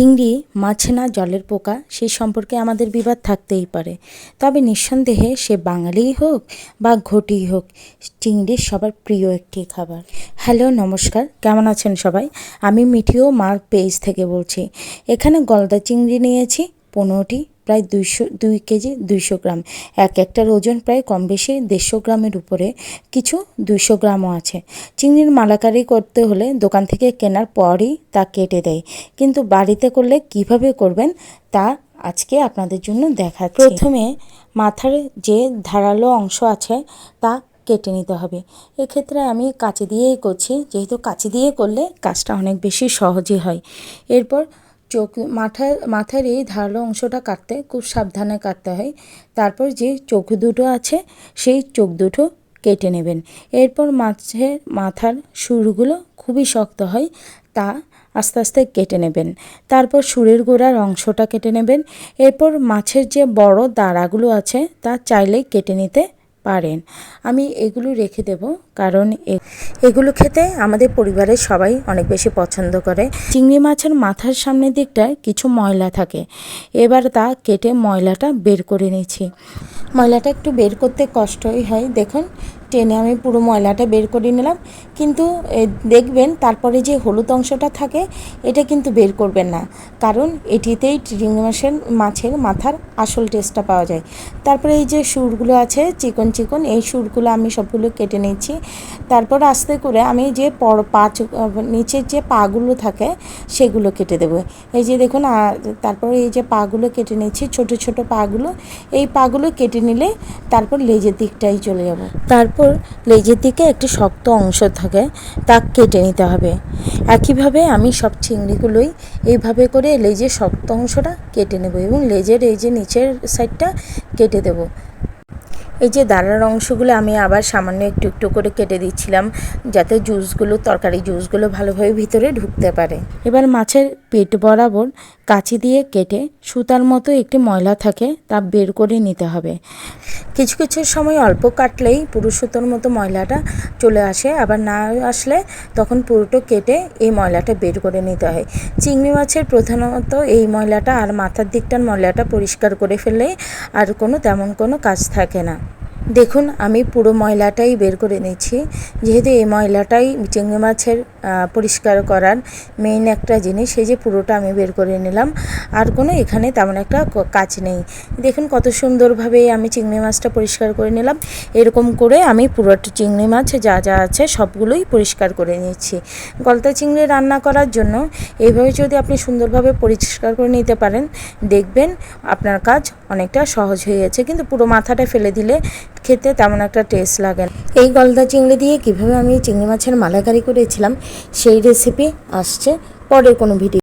চিংড়ি মাছ না জলের পোকা সেই সম্পর্কে আমাদের বিবাদ থাকতেই পারে। তবে নিঃসন্দেহে সে বাঙালিই হোক বা ঘটিই হোক, চিংড়ি সবার প্রিয় একটি খাবার। হ্যালো, নমস্কার, কেমন আছেন সবাই? আমি মিঠিও মার পেজ থেকে বলছি। এখানে গলদা চিংড়ি নিয়েছি, পনেরোটি প্রায় দুইশো, দুই কেজি দুইশো গ্রাম। এক একটার ওজন প্রায় কম বেশি দেড়শো গ্রামের উপরে কিছু দুইশো গ্রামও আছে। চিংড়ির মালাকারি করতে হলে দোকান থেকে কেনার পরই তা কেটে দেয়। কিন্তু বাড়িতে করলে কীভাবে করবেন তা আজকে আপনাদের জন্য দেখাচ্ছি। প্রথমে মাথার যে ধারালো অংশ আছে তা কেটে নিতে হবে। এক্ষেত্রে আমি কাঁচি দিয়েই করছি। যেহেতু কাঁচি দিয়ে করলে কাজটা অনেক বেশি সহজই হয়। এরপর চোখ মাথার মাথার এই ধারালো অংশটা কাটতে খুব সাবধানে কাটতে হয়। তারপর যে চোখ দুটো আছে, সেই চোখ দুটো কেটে নেবেন। এরপর মাছের মাথার সুরগুলো খুবই শক্ত হয়, তা আস্তে আস্তে কেটে নেবেন। তারপর সুরের গোড়ার অংশটা কেটে নেবেন। এরপর মাছের যে বড় দাঁড়াগুলো আছে, তা চাইলেই কেটে নিতে পারেন। আমি এগুলো রেখে দেব কারণ এগুলো খেতে আমাদের পরিবারের সবাই অনেক বেশি পছন্দ করে। চিংড়ি মাছের মাথার সামনের দিকটায় কিছু ময়লা থাকে। এবার তা কেটে ময়লাটা বের করে নিচ্ছি। ময়লাটা একটু বের করতে কষ্টই হয়। দেখুন টেনে আমি পুরো ময়লাটা বের করে নিলাম। কিন্তু দেখবেন তারপরে যে হলুদ অংশটা থাকে, এটা কিন্তু বের করবেন না। কারণ এটিতেই চিংড়ি মাছের মাছের মাথার আসল টেস্টটা পাওয়া যায়। তারপরে এই যে সুরগুলো আছে, চিকন চিকন, এই সুরগুলো আমি সবগুলো কেটে নিচ্ছি। তারপর আস্তে করে আমি যে পর পা চু- নিচের যে পাগুলো থাকে, সেগুলো কেটে দেবো। এই যে দেখুন তারপরে এই যে পাগুলো কেটে নিচ্ছি, ছোট ছোট পাগুলো, এই পাগুলো কেটে নিলে তারপর লেজের দিকটাই চলে যাব। তারপর লেজের দিকে একটি শক্ত অংশ থাকে, তা কেটে নিতে হবে। একইভাবে আমি সব চিংড়িগুলোই এইভাবে করে লেজের শক্ত অংশটা কেটে নেব এবং লেজের এই যে নিচের সাইডটা কেটে দেবো। এই যে দাঁড়ার অংশগুলো আমি আবার সামান্য একটু একটু করে কেটে দিচ্ছিলাম, যাতে জুসগুলো, তরকারি জুসগুলো ভালোভাবে ভিতরে ঢুকতে পারে। এবার মাছের পেট বরাবর কাঁচি দিয়ে কেটে সুতার মতো একটি ময়লা থাকে তা বের করে নিতে হবে। কিছু কিছু সময় অল্প কাটলেই পুরো সুতোর মতো ময়লাটা চলে আসে, আবার না আসলে তখন পুরোটা কেটে এই ময়লাটা বের করে নিতে হয়। চিংড়ি মাছের প্রধানত এই ময়লাটা আর মাথার দিকটার ময়লাটা পরিষ্কার করে ফেললেই আর কোনো তেমন কোনো কাজ থাকে না। দেখুন, আমি পুরো ময়লাটাই বের করে নিচ্ছি। যেহেতু এই ময়লাটাই চিংড়ি মাছের পরিষ্কার করার মেইন একটা জিনিস সেই যে পুরোটা আমি বের করে নিলাম। আর কোনো এখানে তেমন একটা কাজ নেই। দেখুন, কত সুন্দরভাবে আমি চিংড়ি মাছটা পরিষ্কার করে নিলাম। এরকম করে আমি পুরোটা চিংড়ি মাছ যা যা আছে সবগুলোই পরিষ্কার করে নিচ্ছি। গলদা চিংড়ি রান্না করার জন্য এইভাবে যদি আপনি সুন্দরভাবে পরিষ্কার করে নিতে পারেন, দেখবেন আপনার কাজ অনেকটা সহজ হয়ে গেছে কিন্তু পুরো মাথাটা ফেলে দিলে খেতে তেমন একটা টেস্ট লাগে না। এই গলদা চিংড়ি দিয়ে কীভাবে আমি চিংড়ি মাছের মালাকারি করেছিলাম, সেই রেসিপি আসছে পরের কোনো ভিডিও